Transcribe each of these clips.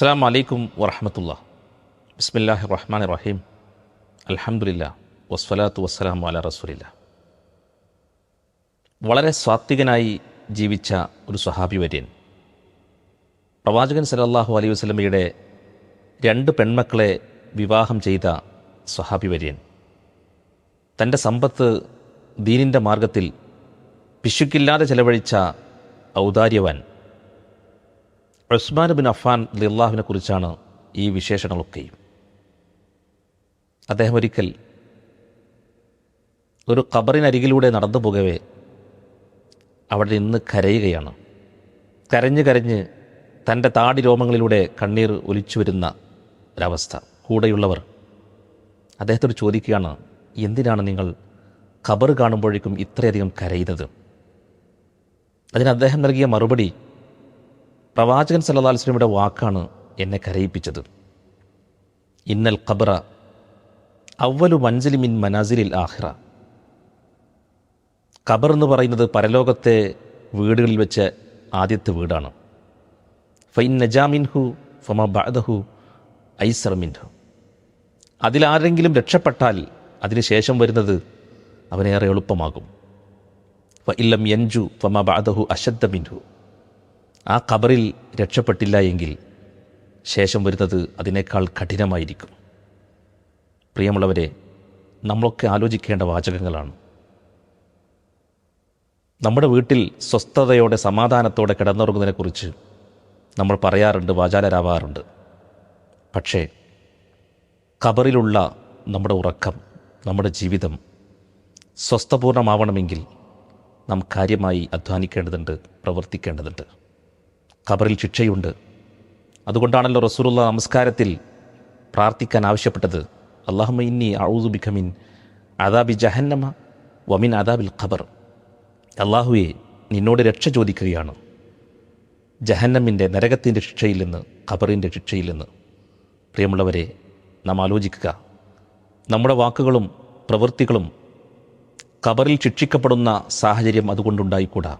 അസ്സാം വലൈക്കും വറഹമത്തുള്ള. ബിസ്മില്ലാഹി റഹ്മാൻ റഹീം അലഹമുല്ല വസ്വലാത്തു വസ്സലാം അല റസൂലില്ല. വളരെ സ്വാത്വികനായി ജീവിച്ച ഒരു സ്വഹാബി വര്യൻ. പ്രവാചകൻ സലല്ലാഹു അലൈഹി വസ്ലമയുടെ രണ്ട് പെൺമക്കളെ വിവാഹം ചെയ്ത സ്വഹാബി വര്യൻ. തന്റെ സമ്പത്ത് ദീനിന്റെ മാർഗത്തിൽ പിശുക്കില്ലാതെ ചെലവഴിച്ച ഔദാര്യവാൻ ഉസ്മാൻ ബിൻ അഫാൻ ലില്ലാഹുവിനെ കുറിച്ചാണ് ഈ വിശേഷണങ്ങളൊക്കെയും അദ്ദേഹം ഒരിക്കൽ ഒരു ഖബറിനരികിലൂടെ നടന്നു പോകവേ അവിടെ നിന്ന് കരയുകയാണ്. കരഞ്ഞ് കരഞ്ഞ് തന്റെ താടി രോമങ്ങളിലൂടെ കണ്ണീർ ഒലിച്ചു വരുന്ന ഒരവസ്ഥ. കൂടെയുള്ളവർ അദ്ദേഹത്തോട് ചോദിക്കുകയാണ് എന്തിനാണ് നിങ്ങൾ ഖബർ കാണുമ്പോഴേക്കും ഇത്രയധികം കരയുന്നത്? അതിന് അദ്ദേഹം നൽകിയ മറുപടി പ്രവാചകൻ സല്ലാ അലൈഹി വസല്ലമയുടെ വാക്കാണ് എന്നെ കരയിപ്പിച്ചത്. ഇന്നൽ ഖബറ അവലു മൻസിലി മിൻ മനാസിലിൽ ആഹിറ ഖബർ എന്ന് പറയുന്നത് പരലോകത്തെ വീടുകളിൽ വെച്ച് ആദ്യത്തെ വീടാണ്. ഫൈൻ നജാമിൻഹു ഫമ ബഹു ഐസറമിൻഹു അതിലാരെങ്കിലും രക്ഷപ്പെട്ടാൽ അതിനുശേഷം വരുന്നത് അവനേറെ എളുപ്പമാകും. ഫ ഇല്ലം യൻജു ഫമ ബാദഹു അശദ്ദ മിൻഹു. ആ ഖബറിൽ രക്ഷപ്പെട്ടില്ല എങ്കിൽ ശേഷം വരുന്നത് അതിനേക്കാൾ കഠിനമായിരിക്കും. പ്രിയമുള്ളവരെ നമ്മളൊക്കെ ആലോചിക്കേണ്ട വാചകങ്ങളാണ്. നമ്മുടെ വീട്ടിൽ സ്വസ്ഥതയോടെ സമാധാനത്തോടെ കിടന്നുറങ്ങുന്നതിനെക്കുറിച്ച് നമ്മൾ പറയാറുണ്ട് വാചാലരാവാറുണ്ട്. പക്ഷേ ഖബറിലുള്ള നമ്മുടെ ഉറക്കം നമ്മുടെ ജീവിതം സ്വസ്ഥപൂർണമാവണമെങ്കിൽ നാം കാര്യമായി അധ്വാനിക്കേണ്ടതുണ്ട് പ്രവർത്തിക്കേണ്ടതുണ്ട്. ഖബറിൽ ശിക്ഷയുണ്ട്. അതുകൊണ്ടാണല്ലോ റസൂലുള്ള നമസ്കാരത്തിൽ പ്രാർത്ഥിക്കാൻ ആവശ്യപ്പെട്ടത്. അള്ളാഹുമ ഇന്നി ഔദുബിഖമിൻ അദാബി ജഹന്നമ വമിൻ അദാബിൽ ഖബർ. അള്ളാഹുവെ നിന്നോട് രക്ഷ ചോദിക്കുകയാണ്. ജഹന്നമിന്റെ നരകത്തിന്റെ ശിക്ഷയിൽ നിന്ന് ഖബറിന്റെ ശിക്ഷയിൽ നിന്ന്. പ്രിയമുള്ളവരെ നാം ആലോചിക്കുക. നമ്മുടെ വാക്കുകളും പ്രവൃത്തികളും ഖബറിൽ ശിക്ഷിക്കപ്പെടുന്ന സാഹചര്യം അതുകൊണ്ടുണ്ടായിക്കൂടാ.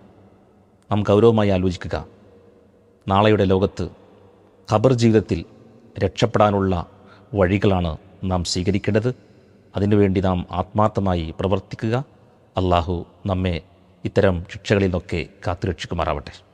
നാം ഗൗരവമായി ആലോചിക്കുക. നാളെയുടെ ലോകത്ത് ഖബർ ജീവിതത്തിൽ രക്ഷപ്പെടാനുള്ള വഴികളാണ് നാം സ്വീകരിക്കേണ്ടത്. അതിനുവേണ്ടി നാം ആത്മാർത്ഥമായി പ്രവർത്തിക്കുക. അള്ളാഹു നമ്മെ ഇത്തരം ശിക്ഷകളിൽ നിന്നൊക്കെ കാത്തുരക്ഷിക്കുമാറാവട്ടെ.